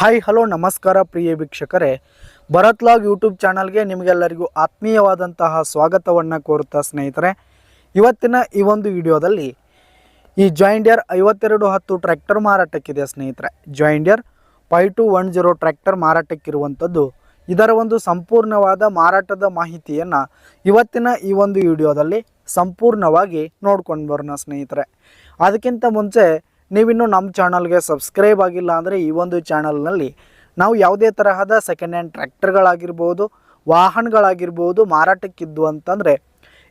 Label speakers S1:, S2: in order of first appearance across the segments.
S1: Hi, hello, ನಮಸ್ಕಾರ ಪ್ರಿಯ ವೀಕ್ಷಕರೇ. Bharat log YouTube ಚಾನಲ್ಗೆ ನಿಮಗೆಲ್ಲರಿಗೂ ಆತ್ಮೀಯವಾದಂತಹ ಸ್ವಾಗತವನ್ನು ಕೋರುತ್ತಾ ಸ್ನೇಹಿತರೆ. ಇವತ್ತಿನ ಈ ಒಂದು ವಿಡಿಯೋದಲ್ಲಿ ಈ ಜಾಯಿಂಡಿಯರ್ ಐವತ್ತೆರಡು ಹತ್ತು ಟ್ರ್ಯಾಕ್ಟರ್ ಮಾರಾಟಕ್ಕಿದೆ ಸ್ನೇಹಿತರೆ. John Deere five two one zero tractor ಮಾರಾಟಕ್ಕಿರುವಂಥದ್ದು. ಇದರ ಒಂದು ಸಂಪೂರ್ಣವಾದ ಮಾರಾಟದ ಮಾಹಿತಿಯನ್ನು ಇವತ್ತಿನ ಈ ಒಂದು ವಿಡಿಯೋದಲ್ಲಿ ಸಂಪೂರ್ಣವಾಗಿ ನೋಡ್ಕೊಂಡು ಬರೋಣ ಸ್ನೇಹಿತರೆ. ಅದಕ್ಕಿಂತ ಮುಂಚೆ ನೀವಿನ್ನು ನಮ್ಮ ಚಾನಲ್ಗೆ ಸಬ್ಸ್ಕ್ರೈಬ್ ಆಗಿಲ್ಲ ಅಂದರೆ ಈ ಒಂದು ಚಾನಲ್ನಲ್ಲಿ ನಾವು ಯಾವುದೇ ತರಹದ ಸೆಕೆಂಡ್ ಹ್ಯಾಂಡ್ ಟ್ರ್ಯಾಕ್ಟರ್ಗಳಾಗಿರ್ಬೋದು, ವಾಹನಗಳಾಗಿರ್ಬೋದು ಮಾರಾಟಕ್ಕಿದ್ದು ಅಂತಂದರೆ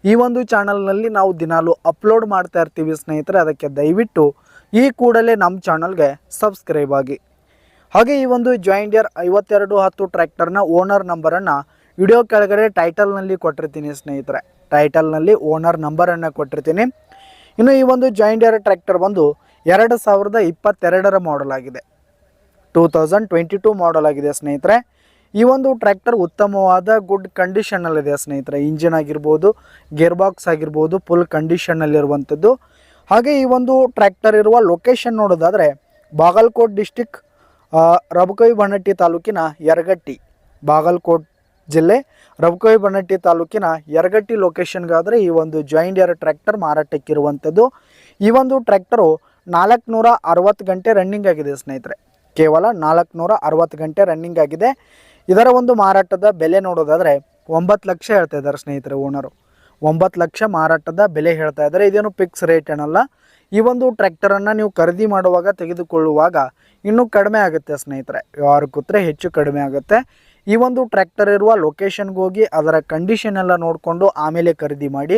S1: ಈ ಒಂದು ಚಾನಲ್ನಲ್ಲಿ ನಾವು ದಿನಾಲು ಅಪ್ಲೋಡ್ ಮಾಡ್ತಾ ಇರ್ತೀವಿ ಸ್ನೇಹಿತರೆ, ಅದಕ್ಕೆ ದಯವಿಟ್ಟು ಈ ಕೂಡಲೇ ನಮ್ಮ ಚಾನಲ್ಗೆ ಸಬ್ಸ್ಕ್ರೈಬ್ ಆಗಿ. ಹಾಗೆ ಈ ಒಂದು ಜಾಯಿಂಡಿಯರ್ ಐವತ್ತೆರಡು ಹತ್ತು ಟ್ರ್ಯಾಕ್ಟರ್ನ ಓನರ್ ನಂಬರನ್ನು ವಿಡಿಯೋ ಕೆಳಗಡೆ ಟೈಟಲ್ನಲ್ಲಿ ಕೊಟ್ಟಿರ್ತೀನಿ ಸ್ನೇಹಿತರೆ. ಟೈಟಲ್ನಲ್ಲಿ ಓನರ್ ನಂಬರನ್ನು ಕೊಟ್ಟಿರ್ತೀನಿ. ಇನ್ನು ಈ ಒಂದು ಜಾಯಿಂಡಿಯರ್ ಟ್ರ್ಯಾಕ್ಟರ್ ಬಂದು ಎರಡು ಸಾವಿರದ ಇಪ್ಪತ್ತೆರಡರ ಮಾಡಲ್ ಆಗಿದೆ. Two thousand twenty two model ಆಗಿದೆ ಸ್ನೇಹಿತರೆ. ಈ ಒಂದು ಟ್ರ್ಯಾಕ್ಟರ್ ಉತ್ತಮವಾದ ಗುಡ್ ಕಂಡೀಷನ್ನಲ್ಲಿದೆ ಸ್ನೇಹಿತರೆ. ಇಂಜಿನ್ ಆಗಿರ್ಬೋದು ಗೇರ್ ಬಾಕ್ಸ್ ಆಗಿರ್ಬೋದು ಫುಲ್ ಕಂಡೀಷನ್ನಲ್ಲಿರುವಂಥದ್ದು ಹಾಗೆ ಈ ಒಂದು ಟ್ರ್ಯಾಕ್ಟರ್ ಇರುವ ಲೊಕೇಶನ್ ನೋಡೋದಾದರೆ ಬಾಗಲ್ಕೋಟ್ ಡಿಸ್ಟಿಕ್ ರಬಕವಿ ಬಣ್ಣಟ್ಟಿ ತಾಲೂಕಿನ ಯರಗಟ್ಟಿ ಬಾಗಲ್ಕೋಟ್ ಜಿಲ್ಲೆ. ರಬಕವಿ ಬಣ್ಣಟ್ಟಿ ತಾಲೂಕಿನ ಯರಗಟ್ಟಿ ಲೊಕೇಶನ್ಗಾದರೆ ಈ ಒಂದು ಜಾಯಿಂಟ್ ಏರ್ ಟ್ರ್ಯಾಕ್ಟರ್ ಮಾರಾಟಕ್ಕಿರುವಂಥದ್ದು. ಈ ಒಂದು ಟ್ರ್ಯಾಕ್ಟರು ನಾಲ್ಕುನೂರ ಅರವತ್ತು ಗಂಟೆ ರನ್ನಿಂಗ್ ಆಗಿದೆ ಸ್ನೇಹಿತರೆ. ಕೇವಲ ನಾಲ್ಕುನೂರ ಅರವತ್ತು ಗಂಟೆ ರನ್ನಿಂಗ್ ಆಗಿದೆ. ಇದರ ಒಂದು ಮಾರಾಟದ ಬೆಲೆ ನೋಡೋದಾದರೆ ಒಂಬತ್ತು ಲಕ್ಷ ಹೇಳ್ತಾ ಇದ್ದಾರೆ ಸ್ನೇಹಿತರೆ ಓನರು ಒಂಬತ್ತು ಲಕ್ಷ ಮಾರಾಟದ ಬೆಲೆ ಹೇಳ್ತಾ ಇದ್ದಾರೆ. ಇದೇನು ಫಿಕ್ಸ್ ರೇಟ್ ಏನಲ್ಲ. ಈ ಒಂದು ಟ್ರ್ಯಾಕ್ಟರನ್ನು ನೀವು ಖರೀದಿ ಮಾಡುವಾಗ ತೆಗೆದುಕೊಳ್ಳುವಾಗ ಇನ್ನೂ ಕಡಿಮೆ ಆಗುತ್ತೆ ಸ್ನೇಹಿತರೆ. ವ್ಯವಹಾರ ಕೂತ್ರೆ ಹೆಚ್ಚು ಕಡಿಮೆ ಆಗುತ್ತೆ. ಈ ಒಂದು ಟ್ರ್ಯಾಕ್ಟರ್ ಇರುವ ಲೊಕೇಶನ್ಗೆ ಹೋಗಿ ಅದರ ಕಂಡೀಷನ್ ಎಲ್ಲ ನೋಡಿಕೊಂಡು ಆಮೇಲೆ ಖರೀದಿ ಮಾಡಿ